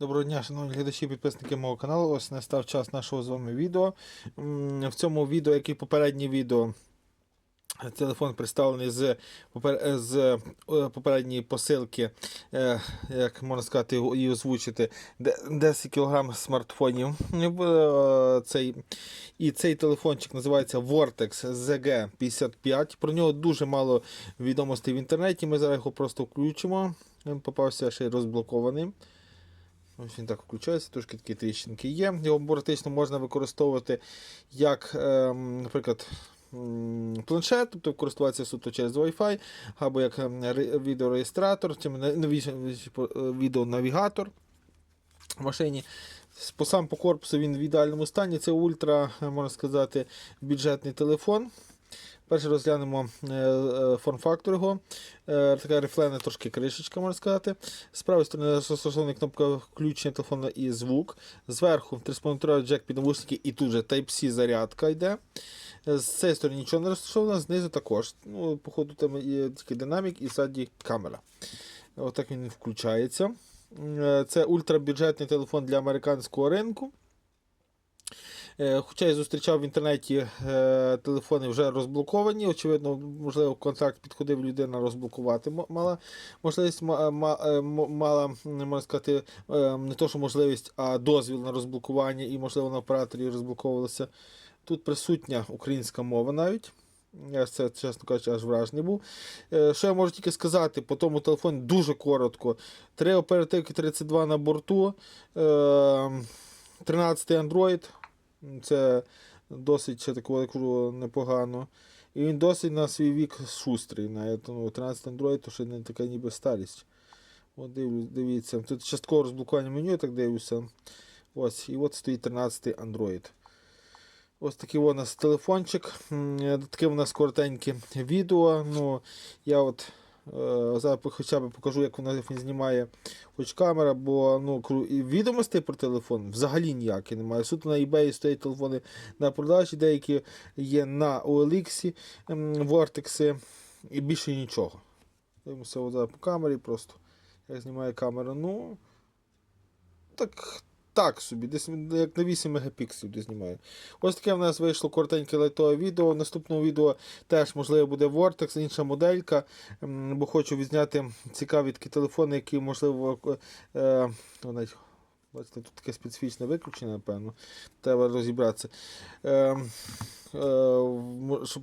Доброго дня, шановні глядачі підписники мого каналу. Ось настав час нашого з вами відео. В цьому відео, як і попереднє відео, телефон представлений з, з е, попередньої посилки, е, як можна сказати, і озвучити, 10 кг смартфонів. Е, Цей, і цей телефончик називається Vortex ZG55. Про нього дуже мало відомостей в інтернеті. Ми зараз його просто включимо. Він попався ще й розблокований. Ось він так включається, трошки такі тріщинки є. Його практично можна використовувати як, ем, наприклад, планшет, тобто користуватися суто через Wi-Fi, або як ем, відеореєстратор, е, відеонавігатор в машині. По сам по корпусу він в ідеальному стані. Це ультра, е, можна сказати, бюджетний телефон. Перше розглянемо е, е, форм-фактор його. Е, така рифлена трошки кришечка, можна сказати. З правої сторони застосована кнопка включення телефону і звук. Зверху 3,5 джек під навушники і тут же Type-C зарядка йде. З цієї сторони нічого не розташовано, знизу також. Ну, походу, там є тільки динамік і ззаді камера. Отак він включається. Це ультрабюджетний телефон для американського ринку. Е, Хоча я зустрічав в інтернеті е, телефони вже розблоковані. Очевидно, можливо, контакт підходив людина розблокувати. Мала можливість е, мала, можна сказати, не то, що можливість, а дозвіл на розблокування, і, можливо, на операторі розблоковувалося. Тут присутня українська мова навіть. Я це, чесно кажучи, аж вражений був. Що я можу тільки сказати, по тому телефоні дуже коротко. Три оперативки 32 на борту, е, 13 Android. Це досить ще такого кажу, непогано. І він досить на свій вік шустрий. Навіть, ну, 13 Android, то ще не така ніби старість. От дивлюсь, дивіться. Тут частково розблокування меню, я так дивлюся. Ось, і от стоїть 13 Android. Ось такий у нас телефончик. Таке у нас коротеньке відео. Ну, я от зараз хоча б покажу, як вона він знімає хоч камера, бо ну, відомостей про телефон взагалі ніяких немає. Суто на eBay стоять телефони на продажі, деякі є на OLX, ем, Vortex і більше нічого. Дивимося зараз по камері просто. Як знімає камера, ну. Так, так собі, десь як на 8 мегапікселів де знімає. Ось таке в нас вийшло коротеньке лайтове відео. В наступному відео теж, можливо, буде Vortex, інша моделька, бо хочу відзняти цікаві такі телефони, які, можливо, е, о, навіть, бачите, тут таке специфічне виключення, напевно. Треба розібратися. Е, е, щоб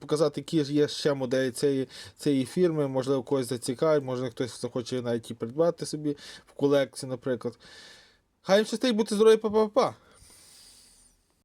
показати, які ж є ще моделі цієї, цієї фірми, можливо, когось зацікавить, може хтось захоче навіть і придбати собі в колекцію, наприклад. Хай їм щастить, бути здорові, па-па-па.